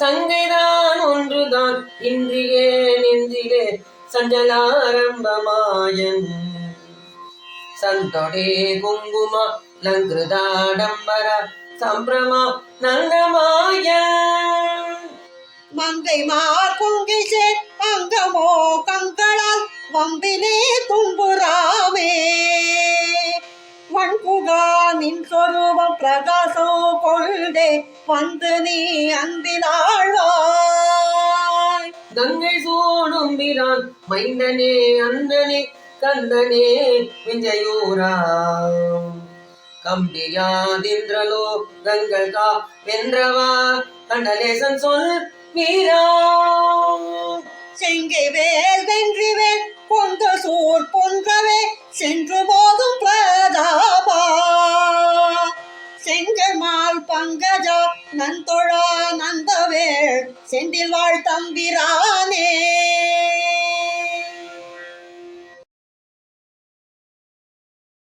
சங்கைதான் ஒன்றுதான். இன்றியே நெஞ்சிலே சஞ்சலாரம்பமாயன். சந்தொடே குங்கும லங்கிருதாடம்பர சம்பிரமா நங்கமாயன் மங்கை மார் குங்கை சேர் அங்கமோ கங்களால் வம்பினே துன்புறாமே நின் சொரூபம் பிரகாசம் கொண்டே வந்து நீ அன்பினாழ்வாய் கங்கை சூடும் பிரான் மைந்தனே அந்தனே கந்தனே விஜயூரா கம்பியாதிந்திரலோ கங்கள் கா வென்றவா கண்டலேசன் சொல் வீரா. செங்கை வேல் வென்றி வேல் கொண்ட சூர் பொன்றவே சென்று செங்கமால் நந்தொழா நந்தவேள் செந்தில் வாழ் தம்பிரானே